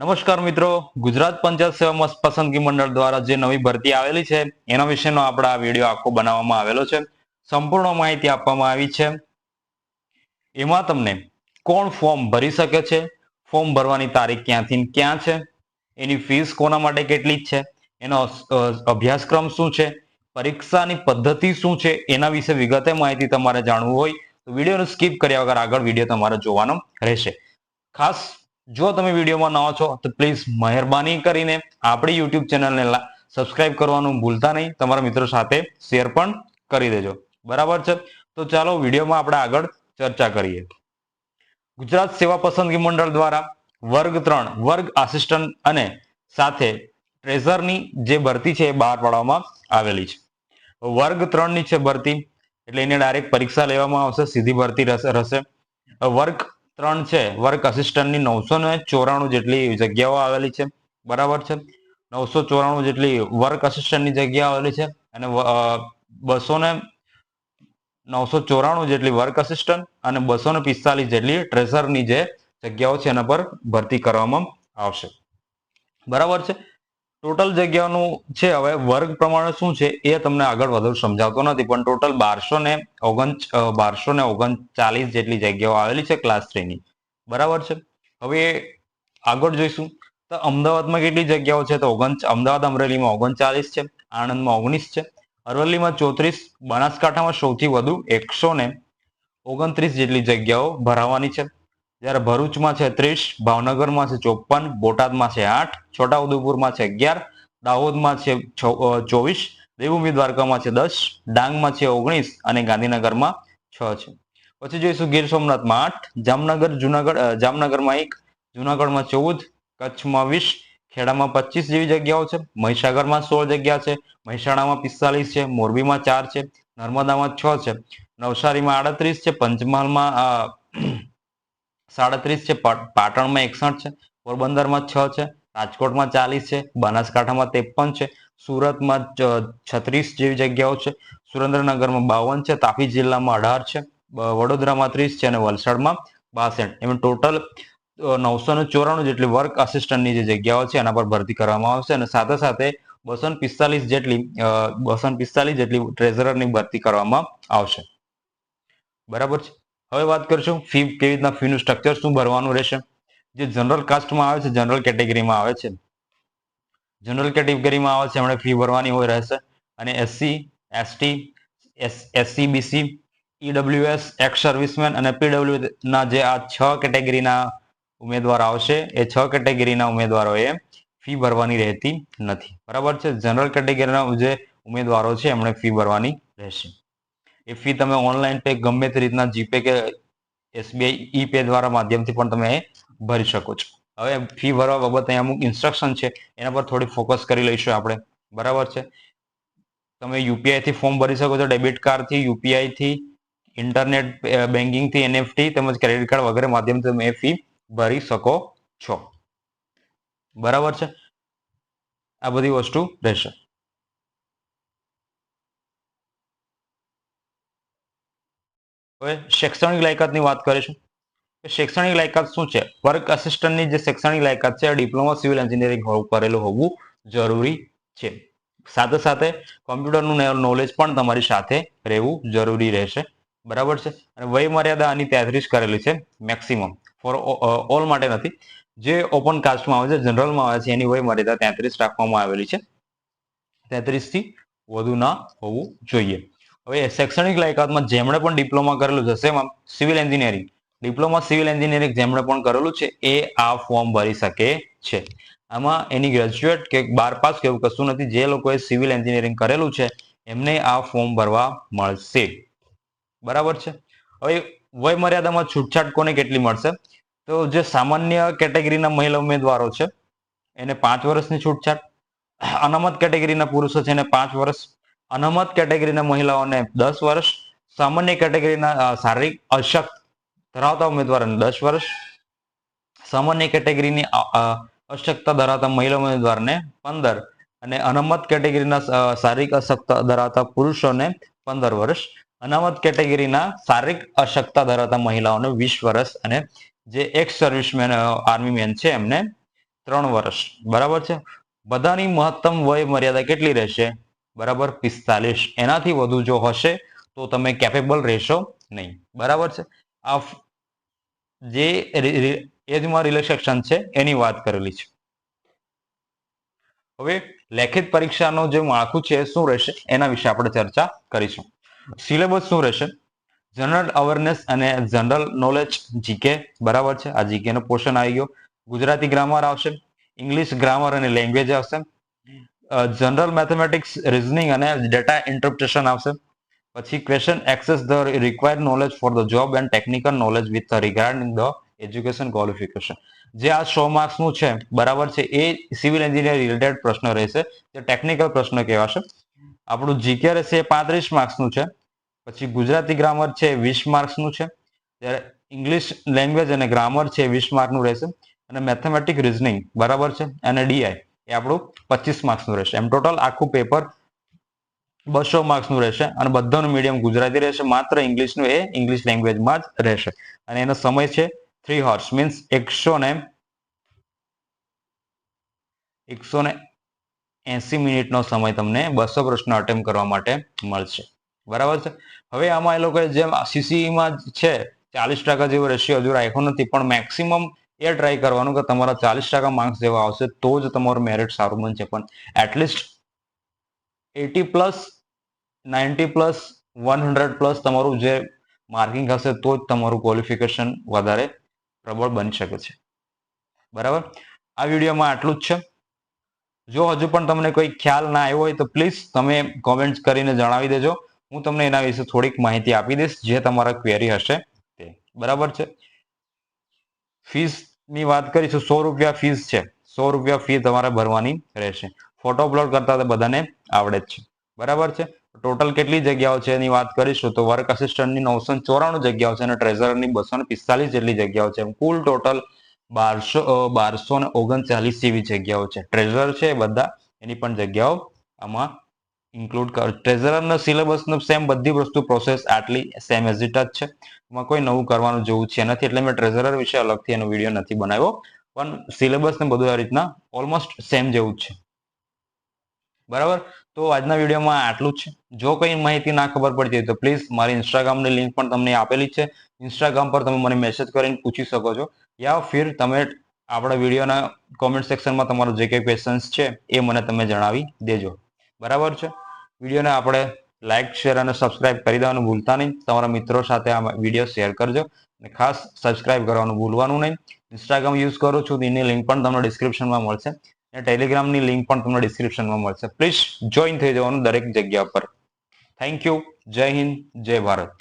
નમસ્કાર મિત્રો, ગુજરાત પંચાયત સેવા પસંદગી મંડળ દ્વારા જે નવી ભરતી આવેલી છે, એના વિશેનો આપણે આ વીડિયો આખો બનાવવામાં આવેલો છે. સંપૂર્ણ માહિતી આપવામાં આવી છે. એમાં તમને કોણ ફોર્મ ભરી શકે છે, ફોર્મ ભરવાની તારીખ ક્યાંથી ક્યાં છે, એની ફીસ કોના માટે કેટલી છે, એનો અભ્યાસક્રમ શું છે, પરીક્ષાની પદ્ધતિ શું છે, એના વિશે વિગતે માહિતી તમારે જાણવું હોય તો વિડીયોને સ્કીપ કર્યા વગર આગળ વીડિયો તમારે જોવાનો રહેશે. ખાસ જો તમે વિડીયોમાં નવા છો, તો પ્લીઝ મહેરબાની કરીને આપણી યુટ્યુબ ચેનલને સબસ્ક્રાઇબ કરવાનું ભૂલતા નહીં. તમારા મિત્રો સાથે શેર પણ કરી દેજો. બરાબર છે? તો ચાલો વિડીયોમાં આપણે આગળ ચર્ચા કરીએ. ગુજરાત સેવા પસંદગી મંડળ દ્વારા વર્ગ ત્રણ, વર્ગ આસિસ્ટન્ટ અને સાથે ટ્રેઝરની જે ભરતી છે એ બહાર પાડવામાં આવેલી છે. વર્ગ ત્રણની છે ભરતી, એટલે એને ડાયરેક્ટ પરીક્ષા લેવામાં આવશે, સીધી ભરતી રહેશે. વર્ગ ત્રણ છે. વર્ક આસિસ્ટન્ટની નવસો ને ચોરાણું જેટલી જગ્યાઓ આવેલી છે. બરાબર છે? નવસો ચોરાણું જેટલી વર્ક આસિસ્ટન્ટની જગ્યા આવેલી છે. અને બસો ને નવસો ચોરાણું જેટલી વર્ક આસિસ્ટન્ટ અને બસો ને પિસ્તાલીસ જેટલી ટ્રેઝરની જે જગ્યાઓ છે એના પર ભરતી કરવામાં આવશે. બરાબર છે? ટોટલ જગ્યાનું છે, હવે વર્ગ પ્રમાણે શું છે એ તમને આગળ વધુ સમજાવતો નથી, પણ ટોટલ બારસો ને ઓગણ બારસો ને ઓગણચાલીસ જેટલી જગ્યાઓ આવેલી છે ક્લાસ થ્રીની બરાબર છે? હવે આગળ જોઈશું. તો અમદાવાદમાં કેટલી જગ્યાઓ છે? તો ઓગણ, અમદાવાદ અમરેલીમાં ઓગણચાલીસ છે, આણંદમાં ઓગણીસ છે, અરવલ્લીમાં ચોત્રીસ, બનાસકાંઠામાં સૌથી વધુ એકસો ને ઓગણત્રીસ જેટલી જગ્યાઓ ભરાવાની છે. જ્યારે ભરૂચમાં છે ત્રીસ, ભાવનગરમાં છે ચોપન, બોટાદમાં છે આઠ, છોટાઉદેપુરમાં છે અગિયાર, દાહોદમાં છે ચોવીસ, દેવભૂમિ દ્વારકામાં છે દસ, ડાંગમાં છે ઓગણીસ અને ગાંધીનગરમાં છ છે. પછી જોઈશું ગીર સોમનાથમાં આઠ, જામનગર, જુનાગઢ જામનગરમાં એક, જુનાગઢમાં ચૌદ, કચ્છમાં વીસ, ખેડામાં પચીસ જેવી જગ્યાઓ છે, મહીસાગરમાં સોળ જગ્યા છે, મહેસાણામાં પિસ્તાલીસ છે, મોરબીમાં ચાર છે, નર્મદામાં છ છે, નવસારીમાં આડત્રીસ છે, પંચમહાલમાં સાડત્રીસ છે પાટણમાં એકસઠ છે, પોરબંદરમાં છ છે, રાજકોટમાં ચાલીસ છે, બનાસકાંઠામાં ત્રેપન છે, સુરતમાં છત્રીસ જેવી જગ્યાઓ છે, સુરેન્દ્રનગરમાં બાવન છે, તાપી જિલ્લામાં અઢાર છે વડોદરામાં ત્રીસ છે અને વલસાડમાં બાસઠ. એમ ટોટલ નવસો ને ચોરાણું જેટલી વર્ક આસિસ્ટન્ટની જે જગ્યાઓ છે, એના પર ભરતી કરવામાં આવશે અને સાથે સાથે બસો પિસ્તાલીસ જેટલી બસો પિસ્તાલીસ જેટલી ટ્રેઝરરની ભરતી કરવામાં આવશે. બરાબર છે? હવે વાત કરીશું ફી કેવી રીતના ફીનું સ્ટ્રક્ચર શું ભરવાનું રહેશે? જે જનરલ કાસ્ટમાં આવે છે જનરલ કેટેગરીમાં આવે છે. જનરલ કેટેગરીમાં આવે છે, એમણે ફી ભરવાની હોય રહેશે. અને SC ST SC BC EWS ex serviceman અને પીડબ્લ્યુ ના જે આ છ કેટેગરીના ઉમેદવાર આવશે, એ છ કેટેગરીના ઉમેદવારોએ ફી ભરવાની રહેતી નથી. બરાબર છે? જનરલ કેટેગરીના જે ઉમેદવારો છે, એમણે ફી ભરવાની રહેશે. એ ફી તમે ઓનલાઈન પે ગમે તે રીતના જીપે કે એસબીઆઈ ઈ પે દ્વારા માધ્યમથી પણ તમે ભરી શકો છો. હવે ફી ભરવા બાબતે અહીંયા અમુક ઇન્સ્ટ્રક્શન છે, એના પર થોડી ફોકસ કરી લઈશું આપણે. બરાબર છે? તમે યુપીઆઈ થી ફોર્મ ભરી શકો છો ડેબિટ કાર્ડથી યુપીઆઈ થી ઇન્ટરનેટ બેન્કિંગથી એનએફટી તેમજ ક્રેડિટ કાર્ડ વગેરે માધ્યમથી તમે ફી ભરી શકો છો. બરાબર છે? આ બધી વસ્તુ રહેશે. હવે શૈક્ષણિક લાયકાતની વાત કરીશું. શૈક્ષણિક લાયકાત શું છે? વર્ક આસિસ્ટન્ટની જે શૈક્ષણિક લાયકાત છે ડિપ્લોમા સિવિલ એન્જિનિયરિંગ કરેલું હોવું જરૂરી છે. સાથે સાથે કોમ્પ્યુટરનું નોલેજ પણ તમારી સાથે રહેવું જરૂરી રહેશે. બરાબર છે? અને વય મર્યાદા આની તેત્રીસ કરેલી છે મેક્સિમમ ફોર ઓલ માટે નથી. જે ઓપન કાસ્ટમાં આવે છે જનરલમાં આવે છે, એની વય મર્યાદા તેત્રીસ રાખવામાં આવેલી છે. તેત્રીસથી વધુ ના હોવું જોઈએ. હવે શૈક્ષણિક લાયકાતમાં જેમણે પણ ડિપ્લોમા કરેલું છે, same civil engineering diploma civil engineering જેમણે પણ કરેલું છે, એ આ ફોર્મ ભરી શકે છે. આમાં એની ગ્રેજ્યુએટ કે બાર પાસ કે એવું કશું નથી, જે લોકોએ સિવિલ એન્જિનિયરિંગ કરેલું છે, એમને આ ફોર્મ ભરવા મળશે. બરાબર છે? હવે વય મર્યાદામાં છૂટછાટ કોને કેટલી મળશે? તો જે સામાન્ય કેટેગરીના મહિલા ઉમેદવારો છે, એને પાંચ વર્ષની છૂટછાટ. અનામત કેટેગરીના પુરુષો છે, એને પાંચ વર્ષ. અનામત કેટેગરીના મહિલાઓને દસ વર્ષ, સામાન્ય કેટેગરીના શારીરિક અશક્ત ધરાવતા ઉમેદવારોને દસ વર્ષ, સામાન્ય કેટેગરીની અશક્તતા ધરાવતા મહિલા ઉમેદવારને પંદર અને અનામત કેટેગરીના શારીરિક અશક્તતા ધરાવતા પુરુષોને પંદર વર્ષ, અનામત કેટેગરીના શારીરિક અશક્તતા ધરાવતા મહિલાઓને વીસ વર્ષ અને જે એક્સ સર્વિસમેન આર્મી મેન છે એમને ત્રણ વર્ષ. બરાબર છે? બધાની મહત્તમ વય મર્યાદા કેટલી રહેશે? બરાબર? પિસ્તાલીસ. એનાથી વધુ જો હશે તો તમે કેપેબલ રહેશો નહીં. બરાબર છે? આ જે એજમાં રિલેક્સેશન છે, એની વાત કરેલી છે. હવે લેખિત પરીક્ષાનો જે માળખું છે શું રહેશે? એના વિશે આપણે ચર્ચા કરીશું. સિલેબસ શું રહેશે? જનરલ અવેરનેસ અને જનરલ નોલેજ જીકે, બરાબર છે? આ જીકે નો પોર્શન આવી ગયો. ગુજરાતી ગ્રામર આવશે, ઇંગ્લિશ ગ્રામર અને લેંગ્વેજ આવશે. જનરલ મેથેમેટિક્સ રિઝનિંગ અને ડેટા ઇન્ટરપ્રિટેશન આવશે પછી question access the required knowledge for the job and technical knowledge with regarding the education qualification જે આ સો માર્ક્સનું છે, બરાબર છે, એ સિવિલ એન્જિનિયર રિલેટેડ પ્રશ્ન રહેશે, જે ટેકનિકલ પ્રશ્ન કહેવાશે. આપણું જીકે રહેશે એ પાંત્રીસ માર્ક્સનું છે, પછી ગુજરાતી ગ્રામર છે, વીસ માર્ક્સનું છે, ત્યારે ઇંગ્લિશ લેંગ્વેજ અને ગ્રામર છે, વીસ માર્કનું રહેશે, અને મેથેમેટિક રિઝનિંગ બરાબર છે, અને ડીઆઈ એ આપણું પચીસ માર્ક્સનું રહેશે. એમ ટોટલ આખું પેપર બસો માર્ક્સનું રહેશે અને બધાનું મીડિયમ ગુજરાતી રહેશે. માત્ર ઇંગ્લિશનું એ ઇંગ્લિશ લેંગ્વેજમાં જ રહેશે. અને એનો સમય છે થ્રી હોર્સ મીન્સ એકસો ને એકસો ને એસી મિનિટનો સમય તમને બસો પ્રશ્ન અટેમ્પ કરવા માટે મળશે. બરાબર છે? હવે આમાં એ લોકોએ જેમ સીસીઈમાં છે, ચાલીસ ટકા જેવો રેશિયો હજુ રાખ્યો નથી, પણ મેક્સિમમ એ ટ્રાય કરવાનું કે તમારા ચાલીસ ટકા માર્ક્સ જેવા આવશે, તો જ તમારું મેરિટ સારું બનશે. પણ at least eighty plus ninety plus one hundred plus તમારું જે માર્કિંગ હશે, તો જ તમારું ક્વોલિફિકેશન વધારે પ્રબળ બની શકે છે. બરાબર? આ વિડીયોમાં આટલું જ છે. જો હજુ પણ તમને કોઈ ખ્યાલ ના આવ્યો હોય તો પ્લીઝ તમે કોમેન્ટ કરીને જણાવી દેજો. હું તમને એના વિશે થોડીક માહિતી આપી દઈશ, જે તમારા ક્વેરી હશે તે. બરાબર છે? ફીસની વાત કરીશું સો રૂપિયા ફીસ છે. સો રૂપિયા ફી તમારે ભરવાની રહેશે. ફોટો અપલોડ કરતા બધાને આવડે જ છે. બરાબર છે? ટોટલ કેટલી જગ્યાઓ છે એની વાત કરીશું તો વર્ક અસિસ્ટન્ટની નવસો ચોરાણું જગ્યાઓ છે અને ટ્રેઝરરની બસો ને પિસ્તાલીસ જેટલી જગ્યાઓ છે. કુલ ટોટલ બારસો બારસો ને ઓગણચાલીસ જેવી જગ્યાઓ છે. ટ્રેઝર છે બધા, એની પણ જગ્યાઓ આમાં ઇન્ક્લુડ કર. ટ્રેઝરનો સિલેબસનો સેમ બધી વસ્તુ પ્રોસેસ આટલી સેમ એઝ ઇટ જ છે. એમાં કોઈ નવું કરવાનું જેવું છે નથી. એટલે મેં ટ્રેઝરર વિશે અલગથી એનો વીડિયો નથી બનાવ્યો. પણ સિલેબસ ને બધું આ રીતના ઓલમોસ્ટ સેમ જેવું જ છે. બરાબર? તો આજના વિડીયોમાં આટલું જ છે. જો કંઈ માહિતી ના ખબર પડતી હોય તો પ્લીઝ મારી ઇન્સ્ટાગ્રામની લિંક પણ તમને આપેલી છે. ઇન્સ્ટાગ્રામ પર તમે મને મેસેજ કરીને પૂછી શકો છો. યા ફિર તમે આપણા વિડીયોના કોમેન્ટ સેક્શનમાં તમારો જે કંઈ ક્વેશ્ચન્સ છે એ મને તમે જણાવી દેજો. બરાબર છે? વિડીયોને આપણે લાઇક શેર અને સબસ્ક્રાઇબ કરી દેવાનું ભૂલતા નહીં. તમારા મિત્રો સાથે આ વીડિયો શેર કરજો અને ખાસ સબસ્ક્રાઇબ કરવાનું ભૂલવાનું નહીં. ઇન્સ્ટાગ્રામ યુઝ કરું છું એની લિંક પણ તમને ડિસ્ક્રિપ્શનમાં મળશે. અને ટેલિગ્રામની લિંક પણ તમને ડિસ્ક્રિપ્શનમાં મળશે. પ્લીઝ જોઈન થઈ જવાનું દરેક જગ્યા પર. થેન્ક યુ જય હિન્દ, જય ભારત.